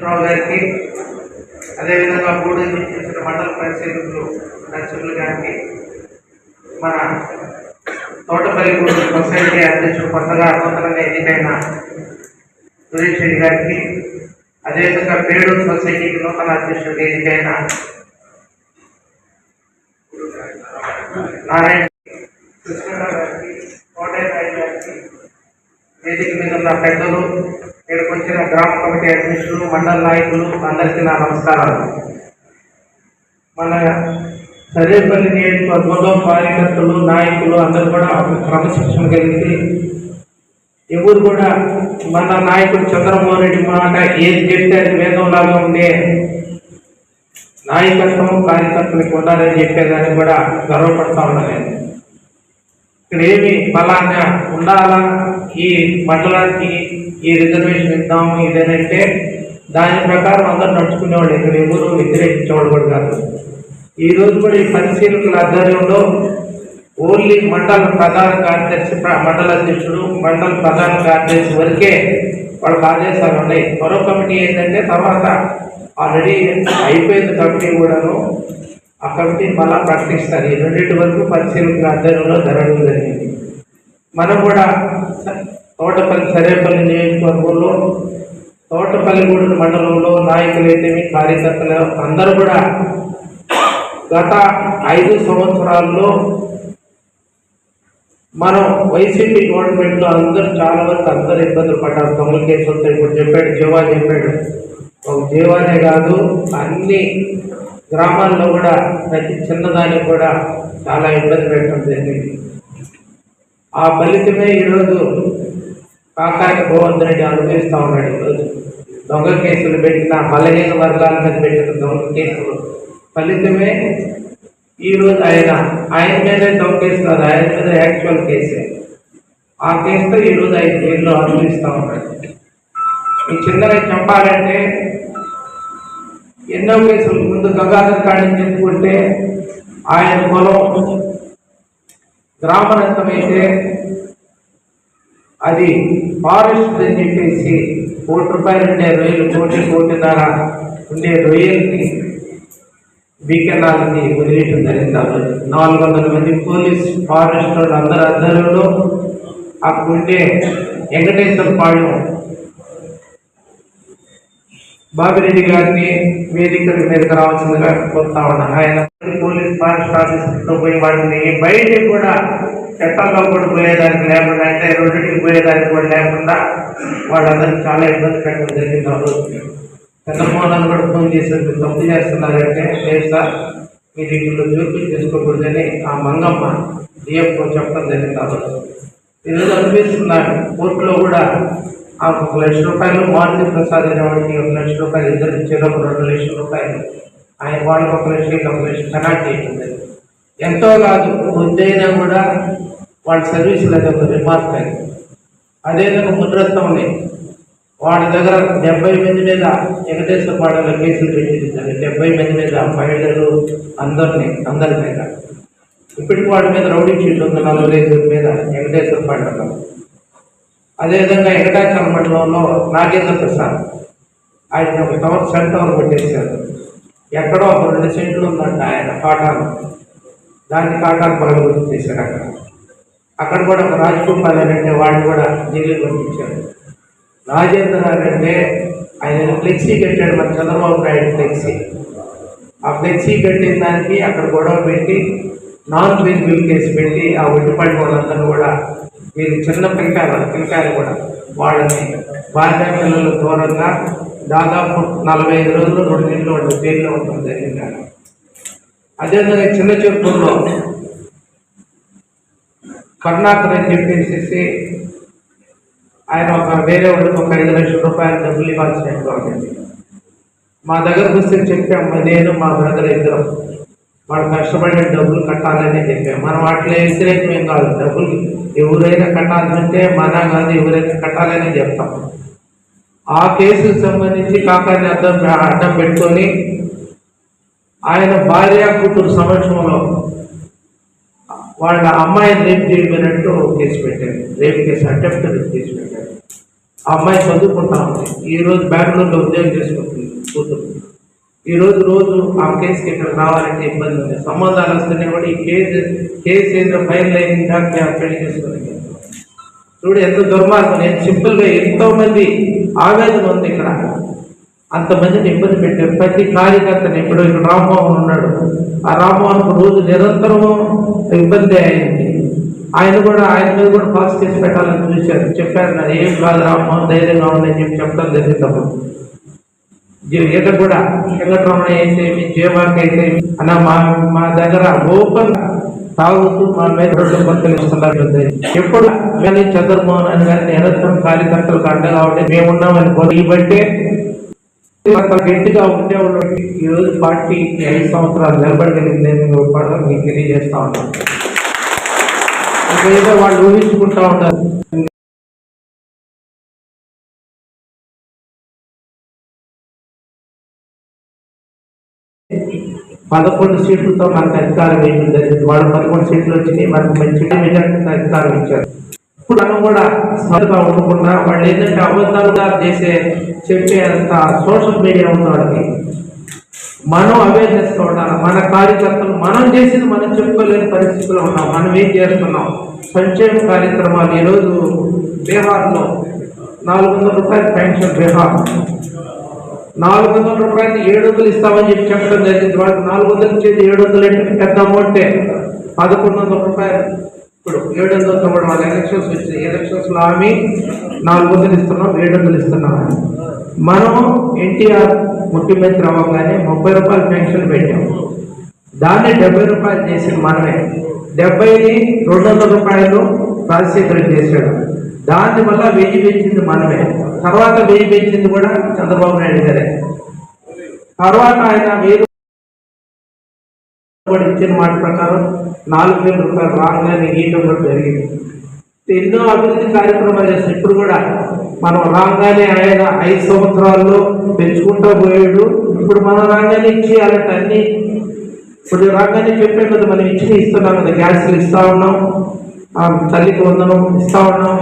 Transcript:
రావు గారికి అదేవిధంగా బోర్డు చేసిన మండల పరిశీలకులు నర్సులు గారికి మన తోటపల్లి సొసైటీ అధ్యక్షుడు కొత్తగా నూతనంగా ఎన్నికైన సురేష్ రెడ్డి గారికి అదేవిధంగా పేడు సొసైటీకి నూతన అధ్యక్షుడిగా ఎన్నికైన నారాయణ కృష్ణరావు గారికి కోటయ్య గారికి వేదిక మీద ఉన్న పెద్దలు ఇక్కడికి వచ్చిన గ్రామ కమిటీ అధ్యక్షులు మండల నాయకులు అందరికీ నా నమస్కారాలు. మన సర్వేపల్లి నియోజకవర్గంలో కార్యకర్తలు నాయకులు అందరూ కూడా క్రమశిక్షణ కలిగి ఎవరు కూడా మన నాయకుడు చంద్రమోహన్ రెడ్డి మాట ఏది చెప్తే అది వేదంలాగా ఉండే నాయకత్వం కార్యకర్తలకు ఉండాలని చెప్పేదాన్ని కూడా గర్వపడతా ఉన్నాను ఇక్కడ ఏమి బలాన్ని ఉండాలా? ఈ మండలానికి ఈ రిజర్వేషన్ ఇద్దాము ఇదేనంటే దాని ప్రకారం అందరు నడుచుకునేవాళ్ళు ఇక్కడ ఎవరు వ్యతిరేకించేవాళ్ళు కూడా కాదు. ఈ రోజు కూడా ఈ పరిశీలకుల ఆధ్వర్యంలో ఓన్లీ మండల ప్రధాన కార్యదర్శి ప్ర- మండల అధ్యక్షుడు మండల ప్రధాన కార్యదర్శి వరకే వాళ్ళకి ఆదేశాలు ఉన్నాయి. మరో కమిటీ ఏంటంటే తర్వాత ఆల్రెడీ అయిపోయింది కమిటీ కూడాను ఆ కమిటీ మళ్ళా ప్రకటిస్తారు. ఈ రెండింటి వరకు పరిశీలకుల ఆధ్వర్యంలో జరగడం జరిగింది. మనం కూడా తోటపల్లి సరేపల్లి నియోజకవర్గంలో తోటపల్లిగూడెం మండలంలో నాయకులైతేమి కార్యకర్తలు అందరూ కూడా గత ఐదు సంవత్సరాల్లో మనం వైసీపీ గవర్నమెంట్లో అందరూ చాలా వరకు అందరూ ఇబ్బందులు పడ్డారు. దొంగల కేసులతో ఇప్పుడు చెప్పాడు జీవా చెప్పాడు. ఒక జీవానే కాదు అన్ని గ్రామాల్లో కూడా ప్రతి చిన్నదానికి కూడా చాలా ఇబ్బంది పెట్టడం జరిగింది. ఆ ఫలితమే ఈరోజు కాకాని గోవర్ధన్ రెడ్డి అనుభవిస్తూ ఉన్నాడు ఈరోజు. దొంగ కేసులు పెట్టిన బలహీన వర్గాల మీద పెట్టిన దొంగ కేసులు. ఫలితమే ఈరోజు ఆయన ఆయన మీదే దొంగ కేసు కాదు ఆయన మీద యాక్చువల్ కేసే ఆ కేసుతో ఈరోజు ఆయన జైల్లో అనుభవిస్తూ ఉన్నాడు. ఈ చిన్నగా చెప్పాలంటే ఎన్నో కేసులు ముందు గంగాధర్ కాడిని చెప్పుకుంటే ఆయన కులం గ్రామరంతమైతే అది ఫారెస్ట్ అని చెప్పేసి కోటి రూపాయలు ఉండే రొయ్యలు కోటి ద్వారా ఉండే రొయ్యల్ని వీకెండాలని వదిలేయటం జరిగింది. నాలుగు వందల మంది పోలీస్ ఫారెస్ట్ వాళ్ళు అందరి ఆధ్వర్యంలో అక్కడ ఉండే వెంకటేశ్వర పాళ్యం బాబిరెడ్డి గారిని వేదిక మీదకి రావాల్సిందిగా కోరుతా ఉన్నాను ఆయన పోలీస్ ఫారెస్ట్ ఆఫీసర్తో పోయి వాటిని బయటికి కూడా చట్టంలో కూడా పోయేదానికి లేకుండా అంటే రెండింటికి పోయేదానికి కూడా లేకుండా వాళ్ళందరికీ చాలా ఇబ్బంది పెట్టడం జరిగింది. ఆ రోజు చంద్రమోహన్ కూడా ఫోన్ చేసి తప్పు చేస్తున్నారంటే లేదు సార్ మీరు ఇంట్లో జోక్యం చేసుకోకూడదని ఆ మంగమ్మ డిఎఫ్ఓ చెప్పడం జరిగింది ఆ రోజు. ఈరోజు అనిపిస్తున్నారు కోర్టులో కూడా ఆ ఒక లక్ష రూపాయలు మారుతి ప్రసాద్ అనేవాడికి ఒక లక్ష రూపాయలు ఇద్దరు ఇచ్చారు ఒక రెండు లక్షల రూపాయలు. ఆయన వాళ్ళకి ఒక లక్ష ఒక లక్ష కనాట్ చేయండి ఎంతో కాదు ముందైనా కూడా వాళ్ళ సర్వీసులు అది ఒక రిమార్క్ అది అదేవిధంగా ముద్రత్వం ఉన్నాయి వాడి దగ్గర డెబ్బై మంది మీద వెంకటేశ్వర పాడలో కేసులు పెట్టించారు డెబ్బై మంది మీద మహిళలు అందరినీ అందరి మీద. ఇప్పటికి వాడి మీద రౌడీ షీట్ ఉంది నలభై ఐదు మీద వెంకటేశ్వర పాడలో అదేవిధంగా ఎగటాచల మండలంలో నాగేంద్ర ప్రసాద్. ఆయన ఒక టవర్ సెల్ టవర్ పెట్టేశారు ఎక్కడో ఒక రెండు సెంట్లు ఉందంట ఆయన కాటాలు దాన్ని కాటాలు పగలగొట్టి చేశారు అక్కడ. అక్కడ కూడా ఒక రాజగోపాల్ అని అంటే వాడిని కూడా జైలు పంపించారు. రాజేంద్ర అంటే ఆయన ఫ్లెక్సీ కట్టాడు మన చంద్రబాబు నాయుడు ఫ్లెక్సీ. ఆ ఫ్లెక్సీ కట్టిన దానికి అక్కడ గొడవ పెట్టి నాన్ వెజ్ బిల్ కేసు పెట్టి ఆ ఒడ్డుపడి వాళ్ళందరూ కూడా మీరు చిన్న పిల్లకాయలు పిల్లకాయలు కూడా వాళ్ళని భార్య పిల్లలు దూరంగా దాదాపు నలభై ఐదు రోజులు రెండు నెలలు వాళ్ళు జైల్లో ఉండడం జరిగింది అదేవిధంగా చిన్న చెప్పుల్లో కరుణాకర్ అని చెప్పేసి ఆయన ఒక వేరే వాళ్ళకి ఒక ఐదు లక్షల రూపాయలు డబ్బులు ఇవ్వాల్సినట్టుగా ఉంటుంది మా దగ్గరకు వస్తే చెప్పాము నేను మా బ్రదర్ ఇద్దరం వాళ్ళు కష్టపడిన డబ్బులు కట్టాలని చెప్పాము మనం వాటిలో వ్యతిరేకం ఏం కాదు. డబ్బులు ఎవరైనా కట్టాలంటే మన కాదు ఎవరైనా కట్టాలని చెప్తాం. ఆ కేసుకు సంబంధించి కాకాని అర్థం అడ్డం పెట్టుకొని ఆయన భార్య కూతురు సమక్షంలో వాళ్ళ అమ్మాయిని రేపు చేయబడినట్టు కేసు పెట్టారు. రేపు కేసు అటెంప్ట్ కేసు పెట్టారు. ఆ అమ్మాయి చదువుకుంటా ఉంది. ఈ రోజు బెంగళూరులో ఉద్యోగం చేసుకుంటుంది కూతురు. ఈ రోజు రోజు ఆ కేసుకి ఇక్కడ రావాలంటే ఇబ్బంది ఉంది. సంబంధాలు వస్తున్నాయి కూడా ఈ కేసు కేసు ఏదో ఫైల్ అయిందాక పెళ్ళి చేసుకోవాలి చూడు ఎంత దుర్మార్గం. నేను సింపుల్గా ఎంతోమంది ఆవేదన ఉంది ఇక్కడ. అంతమందిని ఇబ్బంది పెట్టారు. ప్రతి కార్యకర్తని ఇప్పుడు ఇక్కడ రామ్మోహన్ ఉన్నాడు. ఆ రామ్మోహన్కు రోజు నిరంతరము ఇబ్బంది అయింది. ఆయన కూడా ఆయన మీద కూడా పాస్ చేసి పెట్టాలని చూశారు. చెప్పారు నాకు ఏం కాదు రామ్మోహన్ ధైర్యంగా ఉందని చెప్పి చెప్పడం జరిగింది అప్పుడు. ఈత కూడా వెంకటరమణ అయితేమి జీవాకి అయితే అన్న మా మా దగ్గర ఓపెన్ తాగుతూ మా మీద రెండు పంతులు ఇస్తున్నారు ఎప్పుడు కానీ చంద్రమోహన్ అని గారి నిరంతరం కార్యకర్తలకు అండగా ఉంటే మేమున్నామని కోరి. ఈ బట్టే అంత గట్టిగా ఉండేవాళ్ళు ఈ రోజు పార్టీ ఐదు సంవత్సరాలు నిలబడగలిగిందని కూడా మీకు తెలియజేస్తా ఉంటాను ఏదో వాళ్ళు ఊహించుకుంటా ఉంటారు. పదకొండు సీట్లతో మనకు అధికారం వేయడం జరిగింది వాళ్ళు పదకొండు సీట్లు వచ్చినాయి. మనకు మంచి మెజార్టీ అధికారం ఇచ్చారు. ఇప్పుడు మనం కూడా సరిగా ఉండకుండా వాళ్ళు ఏంటంటే అబద్ధాలుగా చేసే చెప్పే అంత సోషల్ మీడియా ఉన్న వాళ్ళకి మనం అవేర్నెస్ ఉండాలి. మన కార్యకర్తలు మనం చేసింది మనం చెప్పుకోలేని పరిస్థితిలో ఉన్నాం. మనం ఏం చేస్తున్నాం? సంక్షేమ కార్యక్రమాలు ఈరోజు బీహార్లో నాలుగు వందల రూపాయల పెన్షన్ బీహార్. నాలుగు వందల రూపాయలు ఏడు వందలు ఇస్తామని చెప్పి చెప్పడం జరిగింది. వాళ్ళకి నాలుగు వందల చేతి ఏడు వందలు అంటే పెద్ద అమౌంటే పదకొండు వందల రూపాయలు. ఇప్పుడు ఏడు వందల తొమ్మిది వాళ్ళ ఎలక్షన్స్ వచ్చినాయి. ఎలక్షన్స్లో ఆమె నాలుగు వందలు ఇస్తున్నాం ఏడు వందలు ఇస్తున్నాం. మనం ఎన్టీఆర్ ముఖ్యమంత్రి అవ్వగానే ముప్పై రూపాయలు పెన్షన్ పెట్టాం. దాన్ని డెబ్బై రూపాయలు చేసింది మనమే. డెబ్బైని రెండు వందల రూపాయలు రాజశేఖరం చేశాడు. దాని వల్ల వేయి పెంచింది మనమే. తర్వాత వేయి పెంచింది కూడా చంద్రబాబు నాయుడు గారే. తర్వాత ఆయన వేరు ఇచ్చిన మాట ప్రకారం నాలుగు వేల రూపాయలు రాగానే గీయటం కూడా జరిగింది. ఎన్నో అభివృద్ధి కార్యక్రమాలు చేస్తాం ఇప్పుడు కూడా మనం రాగానే ఆయన ఐదు సంవత్సరాల్లో పెంచుకుంటూ పోయాడు. ఇప్పుడు మనం రాగానే ఇచ్చి అలాంటి అన్ని. ఇప్పుడు రాగానే చెప్పాం కదా మనం ఇచ్చి ఇస్తున్నాం కదా గ్యాస్లు ఇస్తా ఉన్నాం. తల్లికి వందనం ఇస్తా ఉన్నాం